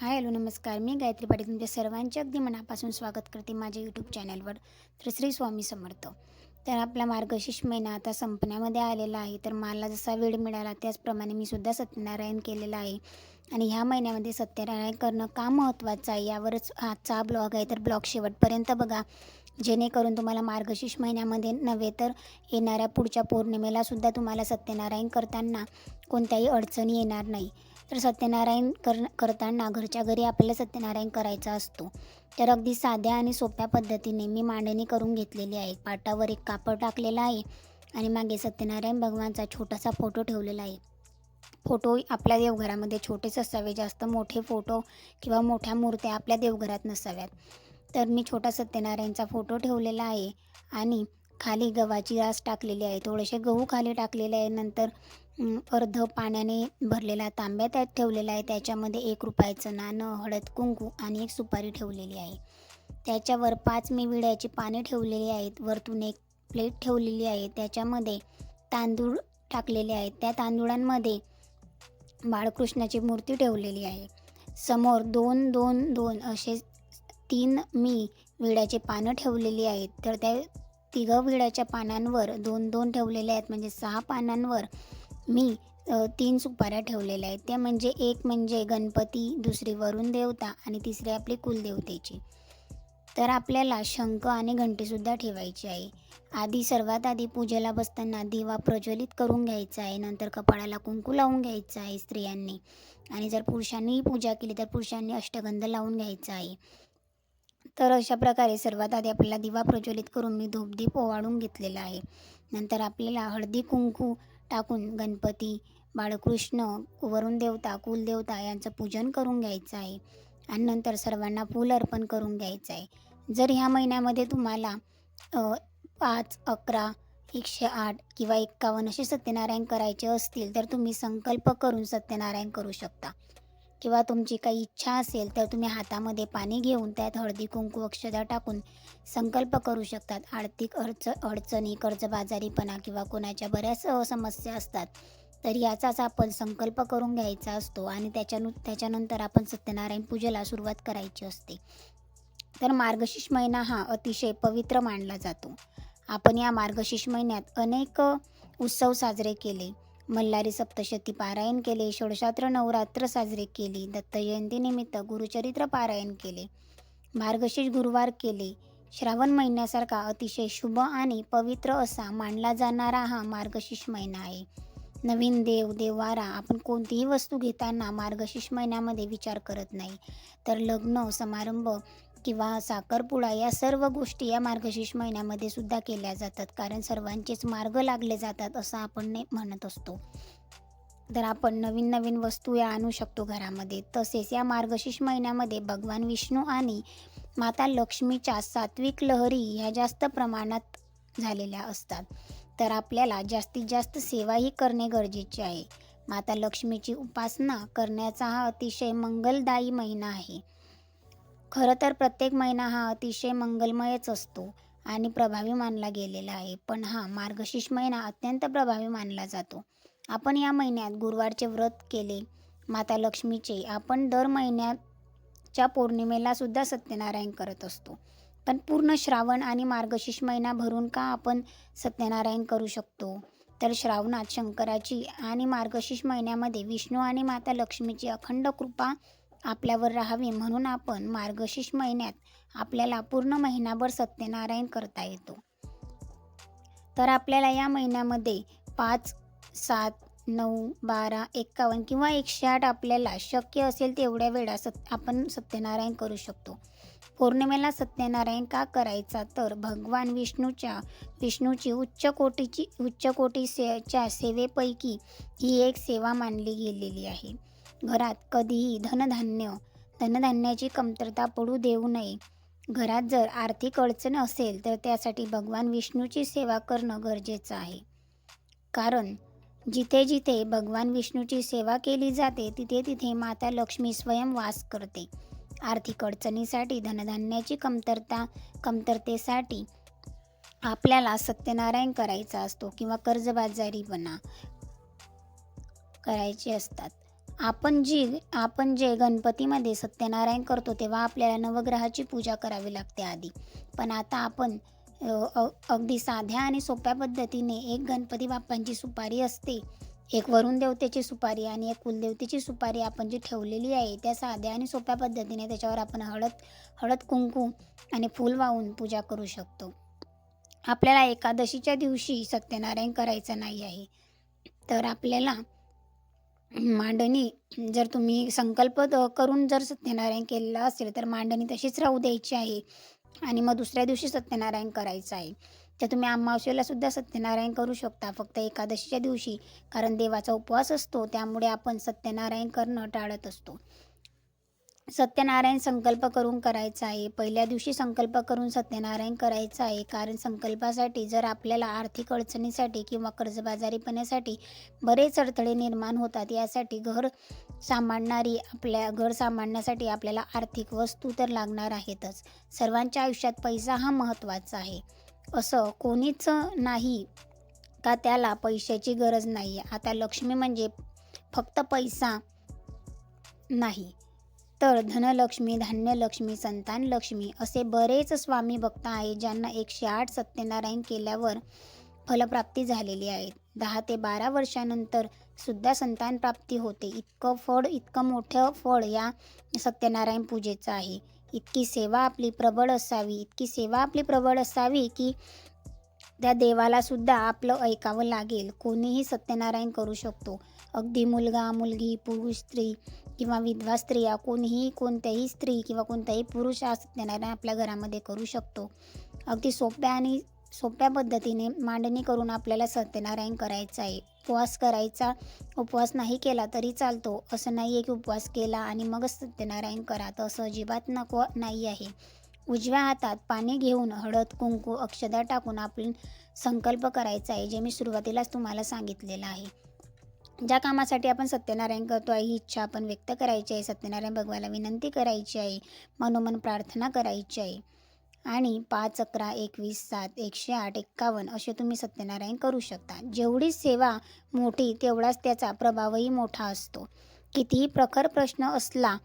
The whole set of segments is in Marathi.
हाय हॅलो नमस्कार. मी गायत्री पाटील तुमच्या सर्वांचे अगदी मनापासून स्वागत करते माझ्या यूट्यूब चॅनलवर तर श्री स्वामी समर्थ. तर आपला मार्गशीर्ष महिना आता संपण्यामध्ये आलेला आहे. तर मला जसा वेळ मिळाला त्याचप्रमाणे मी सुद्धा सत्यनारायण केलेलं आहे. आणि ह्या महिन्यामध्ये सत्यनारायण करणं का महत्त्वाचं आहे यावरच आजचा ब्लॉग आहे. तर ब्लॉग शेवटपर्यंत बघा. जेणेकरून तुम्हाला मार्गशीर्ष महिन्यामध्ये नव्हे तर येणाऱ्या पुढच्या पौर्णिमेला सुद्धा तुम्हाला सत्यनारायण करताना कोणत्याही अडचणी येणार नाही. तर सत्यनारायण कर करताना घरच्या घरी आपल्याला सत्यनारायण करायचा असतो. तर अगदी साध्या आणि सोप्या पद्धतीने मी मांडणी करून घेतलेली आहे. पाटावर एक कापड टाकलेला आहे आणि मागे सत्यनारायण भगवानचा छोटासा फोटो ठेवलेला आहे. फोटो आपल्या देवघरामध्ये छोटेच असावे जास्त मोठे फोटो किंवा मोठ्या मूर्त्या आपल्या देवघरात नसाव्यात. तर मी छोटा सत्यनारायणचा फोटो ठेवलेला आहे आणि खाली गव्हाची रास टाकलेली आहे. थोडेसे गहू खाली टाकलेले आहे. नंतर अर्ध पाण्याने भरलेला तांब्या त्यात ठेवलेला आहे. त्याच्यामध्ये एक रुपयाचं नाणं हळद कुंकू आणि एक सुपारी ठेवलेली आहे. त्याच्यावर पाच मी विड्याची पाने ठेवलेली आहेत. वरतून एक प्लेट ठेवलेली आहे. त्याच्यामध्ये तांदूळ टाकलेले आहेत. त्या तांदूळांमध्ये बाळकृष्णाची मूर्ती ठेवलेली आहे. समोर दोन दोन दोन असे तीन मी विड्याचे पानं ठेवलेली आहेत. तर त्या तिघं विड्याच्या पानांवर दोन दोन ठेवलेले आहेत. म्हणजे सहा पानांवर मी तीन सुपाऱ्या ठेवलेल्या आहेत. त्या म्हणजे एक म्हणजे गणपती दुसरी वरुण देवता आणि तिसरी आपली कुलदेवतेची. तर आपल्याला शंख आणि घंटीसुद्धा ठेवायची आहे. आधी सर्वात आधी पूजेला बसताना दिवा प्रज्वलित करून घ्यायचा आहे. नंतर कपाळाला कुंकू लावून घ्यायचा आहे स्त्रियांनी. आणि जर पुरुषांनी पूजा केली तर पुरुषांनी अष्टगंध लावून घ्यायचा आहे. तर अशा प्रकारे सर्वात आधी आपल्याला दिवा प्रज्वलित करून मी धूपदीप ओवाळून घेतलेला आहे. नंतर आपल्याला हळदी कुंकू टाकून गणपती बाळकृष्ण वरुण देवता कुलदेवता यांचं पूजन करून घ्यायचं आहे. आणि नंतर सर्वांना फूल अर्पण करून घ्यायचं आहे. जर ह्या महिन्यामध्ये तुम्हाला पाच अकरा एकशे आठ किंवा एक्कावन्न असे सत्यनारायण करायचे असतील तर तुम्ही संकल्प करून सत्यनारायण करू शकता. किंवा तुमची काही इच्छा असेल तर तुम्ही हातामध्ये पाणी घेऊन त्यात हळदी कुंकू अक्षदा टाकून संकल्प करू शकतात. आर्थिक अडच अडचणी कर्जबाजारीपणा किंवा कोणाच्या बऱ्याच समस्या असतात तर याचाच आपण संकल्प करून घ्यायचा असतो आणि त्याच्यानु त्याच्यानंतर आपण सत्यनारायण पूजेला सुरुवात करायची असते. तर मार्गशीर्ष महिना हा अतिशय पवित्र मानला जातो. आपण या मार्गशीर्ष महिन्यात अनेक उत्सव साजरे केले. मल्हारी सप्तशती पारायण केले. षोडशात्र नवरात्र साजरे केली. दत्त जयंतीनिमित्त गुरुचरित्र पारायण केले. मार्गशीर्ष गुरुवार केले. श्रावण महिन्यासारखा अतिशय शुभ आणि पवित्र असा मानला जाणारा हा मार्गशीर्ष महिना आहे. नवीन देव देवारा आपण कोणतीही वस्तू घेताना मार्गशीर्ष महिन्यामध्ये विचार करत नाही. तर लग्न समारंभ किंवा साखरपुडा या सर्व गोष्टी या मार्गशीर्ष महिन्यामध्ये सुद्धा केल्या जातात. कारण सर्वांचेच मार्ग लागले जातात असं आपण म्हणत असतो. तर आपण नवीन नवीन वस्तू या आणू शकतो घरामध्ये. तसेच या मार्गशीर्ष महिन्यामध्ये भगवान विष्णू आणि माता लक्ष्मीच्या सात्विक लहरी ह्या जास्त प्रमाणात झालेल्या असतात. तर आपल्याला जास्तीत जास्त सेवाही करणे गरजेचे आहे. माता लक्ष्मीची उपासना करण्याचा हा अतिशय मंगलदायी महिना आहे. खरं तर प्रत्येक महिना हा अतिशय मंगलमयच असतो आणि प्रभावी मानला गेलेला आहे. पण हा मार्गशीर्ष महिना अत्यंत प्रभावी मानला जातो. आपण या महिन्यात गुरुवारचे व्रत केले माता लक्ष्मीचे आपण दर महिन्याच्या पौर्णिमेला सुद्धा सत्यनारायण करत असतो. पण पूर्ण श्रावण आणि मार्गशीर्ष महिना भरून का आपण सत्यनारायण करू शकतो? तर श्रावणात शंकराची आणि मार्गशीर्ष महिन्यामध्ये विष्णू आणि माता लक्ष्मीची अखंड कृपा आपल्यावर राहावी म्हणून आपण मार्गशीर्ष महिन्यात आपल्याला पूर्ण महिनाभर सत्यनारायण करता येतो. तर आपल्याला या महिन्यामध्ये पाच सात नऊ बारा एक्कावन्न किंवा एकशे आठ आपल्याला शक्य असेल तेवढ्या वेळा सत आपण सत्यनारायण करू शकतो. पौर्णिमेला सत्यनारायण का करायचा? तर भगवान विष्णूच्या विष्णूची उच्च कोटीची उच्च कोटी सेच्या सेवेपैकी ही एक सेवा मानली गेलेली आहे. घरात कधीही धनधान्य धनधान्याची कमतरता पडू देऊ नये. घरात जर आर्थिक अडचण असेल तर त्यासाठी भगवान विष्णूची सेवा करणं गरजेचं आहे. कारण जिथे जिथे भगवान विष्णूची सेवा केली जाते तिथे तिथे माता लक्ष्मी स्वयं वास करते. आर्थिक अडचणीसाठी धनधान्याची कमतरता कमतरतेसाठी आपल्याला सत्यनारायण करायचा असतो किंवा कर्जबाजारीपणा करायचे असतात. आपण जी आपण जे गणपतीमध्ये सत्यनारायण करतो तेव्हा आपल्याला नवग्रहाची पूजा करावी लागते आधी. पण आता आपण अगदी साध्या आणि सोप्या पद्धतीने एक गणपती बाप्पांची सुपारी असते एक वरुण देवतेची सुपारी आणि एक कुलदेवतेची सुपारी आपण जी ठेवलेली आहे त्या साध्या आणि सोप्या पद्धतीने त्याच्यावर आपण हळद हळद कुंकू आणि फूल वाहून पूजा करू शकतो. आपल्याला एकादशीच्या दिवशी सत्यनारायण करायचं नाही आहे. तर आपल्याला मांडणी जर तुम्ही संकल्प करून जर सत्यनारायण केलेला असेल तर मांडणी तशीच राहू द्यायची आहे आणि मग दुसऱ्या दिवशी सत्यनारायण करायचं आहे. तर तुम्ही अमावस्येला सुद्धा सत्यनारायण करू शकता फक्त एकादशीच्या दिवशी. कारण देवाचा उपवास असतो त्यामुळे आपण सत्यनारायण करणं टाळत असतो. सत्यनारायण संकल्प करून करायचा आहे. पहिल्या दिवशी संकल्प करून सत्यनारायण करायचं आहे. कारण संकल्पासाठी जर आपल्याला आर्थिक अडचणीसाठी किंवा कर्जबाजारीपणासाठी बरेच अडथळे निर्माण होतात यासाठी घर सांभाळणारी आपल्या घर सांभाळण्यासाठी आपल्याला आर्थिक वस्तू तर लागणार आहेतच. सर्वांच्या आयुष्यात पैसा हा महत्त्वाचा आहे. असं कोणीच नाही का त्याला पैशाची गरज नाही? आहे आता लक्ष्मी म्हणजे फक्त पैसा नाही. तर धनलक्ष्मी धान्यलक्ष्मी संतान लक्ष्मी असे बरेच स्वामी भक्त आहेत ज्यांना एकशे आठ सत्यनारायण केल्यावर फलप्राप्ती झालेली आहे. दहा ते बारा वर्षानंतर सुद्धा संतान प्राप्ती होते. इतकं फळ इतकं मोठं फळ या सत्यनारायण पूजेचं आहे. इतकी सेवा आपली प्रबळ असावी इतकी सेवा आपली प्रबळ असावी की त्या देवाला सुद्धा आपलं ऐकावं लागेल. कोणीही सत्यनारायण करू शकतो. अगदी मुलगा मुलगी पुरुष स्त्री किंवा विधवा स्त्रिया कोणीही कोणत्याही स्त्री किंवा कोणताही पुरुष हा सत्यनारायण आपल्या घरामध्ये करू शकतो. अगदी सोप्या आणि सोप्या पद्धतीने मांडणी करून आपल्याला सत्यनारायण करायचं आहे. उपवास करायचा. उपवास नाही केला तरी चालतो. असं नाही आहे की उपवास केला आणि मगच सत्यनारायण करा तर असं अजिबात नको नाही आहे. उजव्या हातात पाणी घेऊन हळद कुंकू अक्षदा टाकून आपण संकल्प करायचा आहे जे मी सुरुवातीलाच तुम्हाला सांगितलेलं आहे. ज्या कामासाठी आपण सत्यनारायण करतो आहे ही इच्छा आपण व्यक्त करायची आहे. सत्यनारायण भगवाला विनंती करायची आहे. मनोमन प्रार्थना करायची आहे. आणि पाच अकरा एकवीस सात एकशे आठ एक्कावन्न असे तुम्ही सत्यनारायण करू शकता. जेवढी सेवा मोठी तेवढाच त्याचा प्रभावही मोठा असतो. कितीही प्रखर प्रश्न असला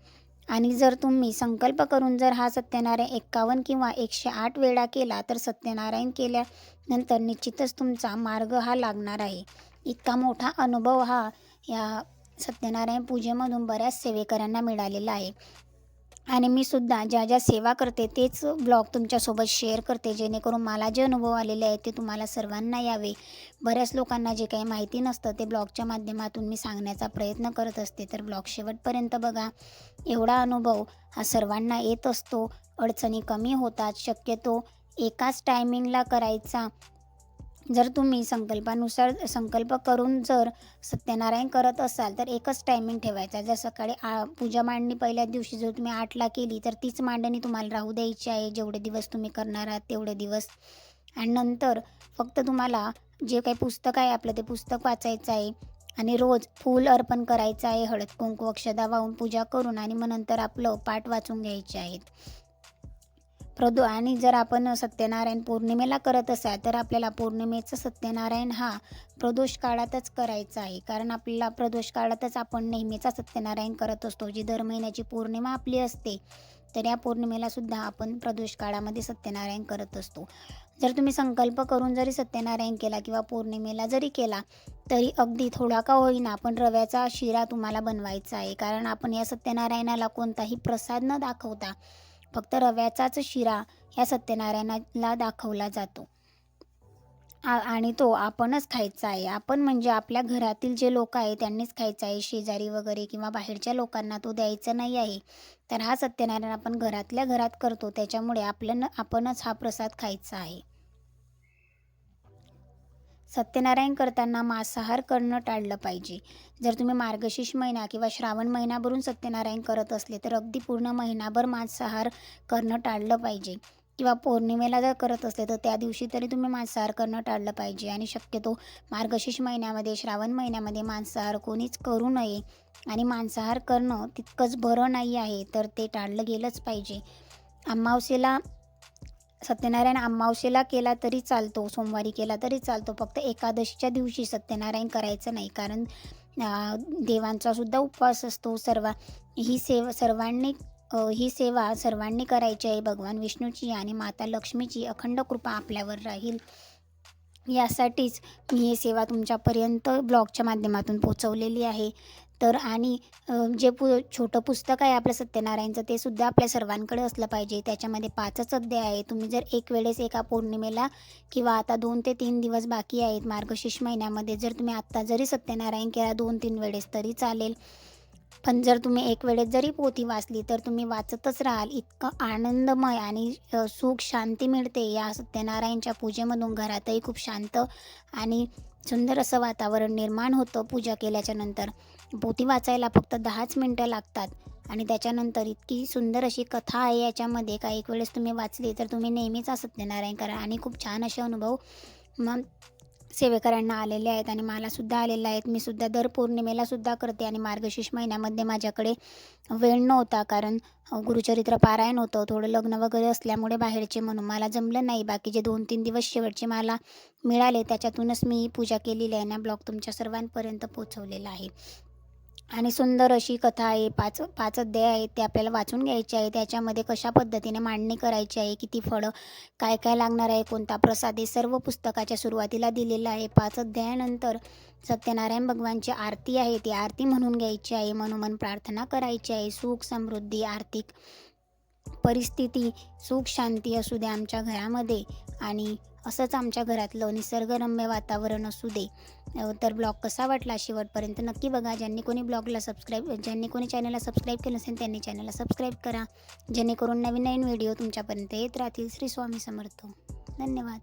आणि जर तुम्ही संकल्प करून जर हा सत्यनारायण एक्कावन्न किंवा एकशे आठ वेळा केला तर सत्यनारायण केल्यानंतर निश्चितच तुमचा मार्ग हा लागणार आहे. इतका मोठा अनुभव हा या सत्यनारायण पूजेमधून बऱ्याच सेवेकरांना मिळालेला आहे. आणि मी सुद्धा ज्या ज्या सेवा करते तेच ब्लॉग तुमच्यासोबत शेअर करते जेणेकरून मला जे अनुभव आलेले आहेत ते तुम्हाला सर्वांना यावे. बऱ्याच लोकांना जे काही माहिती नसतं ते ब्लॉगच्या माध्यमातून मी सांगण्याचा प्रयत्न करत असते. तर ब्लॉग शेवटपर्यंत बघा एवढा अनुभव हा सर्वांना येत असतो. अडचणी कमी होतात. शक्यतो एकाच टायमिंगला करायचा. जर तुम्ही संकल्पानुसार संकल्प करून जर सत्यनारायण करत असाल तर एकच टायमिंग ठेवायचा. जर सकाळी आ पूजा मांडणी पहिल्या दिवशी जर तुम्ही आठला केली तर तीच मांडणी तुम्हाला राहू द्यायची आहे. जेवढे दिवस तुम्ही करणार आहात तेवढे दिवस. आणि नंतर फक्त तुम्हाला जे काही पुस्तक आहे आपलं ते पुस्तक वाचायचं आहे. आणि रोज फूल अर्पण करायचं आहे. हळद कुंकू अक्षदा वाहून पूजा करून आणि मग नंतर आपलं पाठ वाचून घ्यायचे आहेत. प्रदो आणि जर आपण सत्यनारायण पौर्णिमेला करत असाल तर आपल्याला पौर्णिमेचं सत्यनारायण हा प्रदोष काळातच करायचा आहे. कारण आपल्याला प्रदोष काळातच आपण नेहमीचा सत्यनारायण करत असतो. जी दर महिन्याची पौर्णिमा आपली असते तर या पौर्णिमेला सुद्धा आपण प्रदोष काळामध्ये सत्यनारायण करत असतो. जर तुम्ही संकल्प करून जरी सत्यनारायण केला किंवा पौर्णिमेला जरी केला तरी अगदी थोडा का होईना आपण रव्याचा शिरा तुम्हाला बनवायचा आहे. कारण आपण या सत्यनारायणाला कोणताही प्रसाद न दाखवता फक्त रव्याचाच शिरा ह्या सत्यनारायणाला दाखवला जातो. आ- आणि तो आपणच खायचा आहे. आपण म्हणजे आपल्या घरातील जे लोक आहे त्यांनीच खायचा आहे. शेजारी वगैरे किंवा बाहेरच्या लोकांना तो द्यायचा नाही आहे. तर हा सत्यनारायण आपण घरातल्या घरात करतो. त्याच्यामुळे आपलं आपणच हा प्रसाद खायचा आहे. सत्यनारायण करताना मांसाहार करणं टाळलं पाहिजे. जर तुम्ही मार्गशीर्ष महिना किंवा श्रावण महिनाभरून सत्यनारायण करत असले तर अगदी पूर्ण महिनाभर मांसाहार करणं टाळलं पाहिजे. किंवा पौर्णिमेला जर करत असले तर त्या दिवशी तरी तुम्ही मांसाहार करणं टाळलं पाहिजे. आणि शक्यतो मार्गशीर्ष महिन्यामध्ये श्रावण महिन्यामध्ये मांसाहार कोणीच करू नये. आणि मांसाहार करणं तितकंच बरं नाही आहे तर ते टाळलं गेलंच पाहिजे. अमावस्येला सत्यनारायण अमावशेला केला तरी चालतो सोमवारी केला तरी चालतो. फक्त एकादशीच्या दिवशी सत्यनारायण करायचं नाही. कारण देवांचा देवांचासुद्धा उपवास असतो. सर्व ही सेवा सर्वांनी ही सेवा सर्वांनी करायची आहे. भगवान विष्णूची आणि माता लक्ष्मीची अखंड कृपा आपल्यावर राहील. यासाठीच मी ही सेवा तुमच्यापर्यंत ब्लॉगच्या माध्यमातून पोचवलेली आहे. तर आणि जे पु छोटं पुस्तक आहे आपलं सत्यनारायणचं ते सुद्धा आपल्या सर्वांकडे असलं पाहिजे. त्याच्यामध्ये पाचच अध्याय आहे. तुम्ही जर एक वेळेस एका पौर्णिमेला किंवा आता दोन ते तीन दिवस बाकी आहेत मार्गशीर्ष महिन्यामध्ये जर तुम्ही आत्ता जरी सत्यनारायण केला दोन तीन वेळेस तरी चालेल. पण जर तुम्ही एक वेळेस जरी पोथी वाचली तर तुम्ही वाचतच राहाल. इतकं आनंदमय आणि सुख शांती मिळते या सत्यनारायणच्या पूजेमधून. घरातही खूप शांत आणि सुंदर असं वातावरण निर्माण होतं पूजा केल्याच्यानंतर. पोथी वाचायला फक्त दहाच मिनटं लागतात. आणि त्याच्यानंतर इतकी सुंदर अशी कथा आहे याच्यामध्ये का एक वेळेस तुम्ही वाचली तर तुम्ही नेहमीच असत सत्यनारायण करा आणि खूप छान असे अनुभव मग सेवेकरांना आलेले आहेत आणि मलासुद्धा आलेले आहेत. मी सुद्धा दर पौर्णिमेला सुद्धा करते आणि मार्गशीर्ष महिन्यामध्ये माझ्याकडे वेळ नव्हता. कारण गुरुचरित्र पारायण होतं. थोडं लग्न वगैरे असल्यामुळे बाहेरचे म्हणून मला जमलं नाही. बाकीचे दोन तीन दिवस शेवटचे मला मिळाले त्याच्यातूनच मी पूजा केलेली आहे ना ब्लॉग तुमच्या सर्वांपर्यंत पोचवलेला आहे. आणि सुंदर अशी कथा आहे पाच पाच अध्याय आहेत ते आपल्याला वाचून घ्यायचे आहे. त्याच्यामध्ये कशा पद्धतीने मांडणी करायची आहे किती फळं काय काय लागणार आहे कोणता प्रसाद हे सर्व पुस्तकाच्या सुरुवातीला दिलेलं आहे. पाच अध्यायानंतर सत्यनारायण भगवानची आरती आहे. ती आरती म्हणून घ्यायची आहे. मनोमन प्रार्थना करायची आहे. सुख समृद्धी आर्थिक परिस्थिती सुख शांती असू दे आमच्या घरामध्ये आणि असंच आमच्या घरातलं निसर्गरम्य वातावरण असू दे. तर ब्लॉग कसा वाटला शेवटपर्यंत नक्की बघा. ज्यांनी कोणी ब्लॉगला सबस्क्राईब ज्यांनी कोणी चॅनलला सबस्क्राईब केलं नसेल त्यांनी चॅनलला सबस्क्राईब करा. जेणेकरून नवीन नवीन व्हिडिओ तुमच्यापर्यंत येत राहतील. श्री स्वामी समर्थ. धन्यवाद.